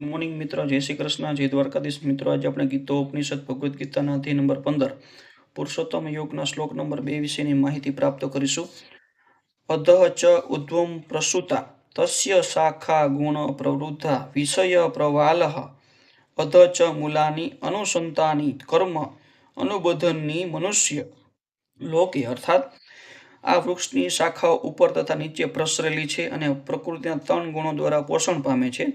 Morning મિત્રો. જય શ્રી કૃષ્ણ. જય દ્વારકાધીશ મિત્રો. આજે આપણે ગીતો, ઉપનિષદ, ભગવદ્ ગીતાના અધ્યાય નંબર પંદર, પુરુષોત્તમ યોગના શ્લોક નંબર બે વિશેની માહિતી પ્રાપ્ત કરીશું. અધ ચ ઉદ્વમ પ્રસુતા, તસ્ય શાખા ગુણ પ્રવૃદ્ધા, વિષય પ્રવાલહ. અધ ચ મૂલાની અનુસંતાની કર્મ, અનુબંધનની મનુષ્ય લોકે. અર્થાત, આ વૃક્ષની શાખાઓ ઉપર તથા નીચે પ્રસરેલી છે અને પ્રકૃતિના ત્રણ ગુણો દ્વારા પોષણ પામે છે.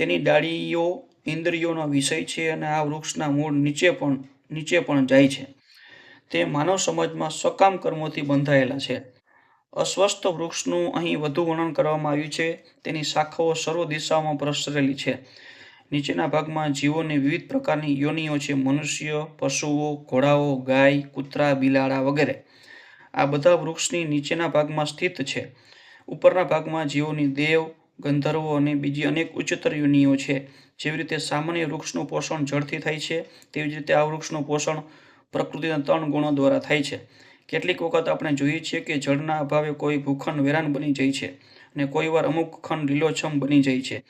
તેની ડાળીઓ, ઇન્દ્રિયોનો વિષય છે અને આ વૃક્ષના મૂળ નીચે પણ નીચે પણ જાય છે. તે માનવ સમાજમાં સકામ કર્મોથી બંધાયેલા છે. અસ્વસ્થ વૃક્ષનું અહીં વધુ વર્ણન કરવામાં આવ્યું છે. તેની શાખાઓ સર્વ દિશાઓમાં પ્રસરેલી છે. નીચેના ભાગમાં જીવોની વિવિધ પ્રકારની યોનિઓ છે. મનુષ્ય, પશુઓ, ઘોડાઓ, ગાય, કૂતરા, બિલાડા વગેરે. આ બધા વૃક્ષની નીચેના ભાગમાં સ્થિત છે. ઉપરના ભાગમાં જીવોની દેવ ગંધર્વો અને બીજી અનેક ઉચ્ચતર યોનિઓ છે. જેવી રીતે સામાન્ય વૃક્ષનું પોષણ જળથી થાય છે, તેવી જ રીતે આ વૃક્ષનું પોષણ પ્રકૃતિના ત્રણ ગુણો દ્વારા થાય છે. કેટલીક વખત આપણે જોઈએ છીએ કે જળના અભાવે કોઈ ભૂખંડ વેરાન બની જાય છે અને કોઈ વાર અમુક ખંડ લીલોછમ બની જાય છે.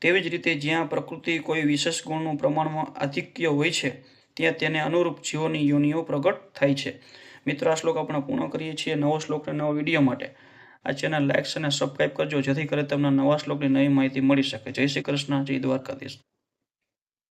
તેવી જ રીતે જ્યાં પ્રકૃતિ કોઈ વિશેષ ગુણનું પ્રમાણમાં આધિક્ય હોય છે, ત્યાં તેને અનુરૂપ જીવોની યોનિઓ પ્રગટ થાય છે. મિત્રો, આ શ્લોક આપણે પૂર્ણ કરીએ છીએ નવો શ્લોક અને નવો વીડિયો માટે. આ ચેનલ લાઇક્સ અને સબસ્ક્રાઇબ કરજો, જેથી કરી તમને નવા શ્લોકની નવી માહિતી મળી શકે. જય શ્રી કૃષ્ણ, જય દ્વારકાધીશ.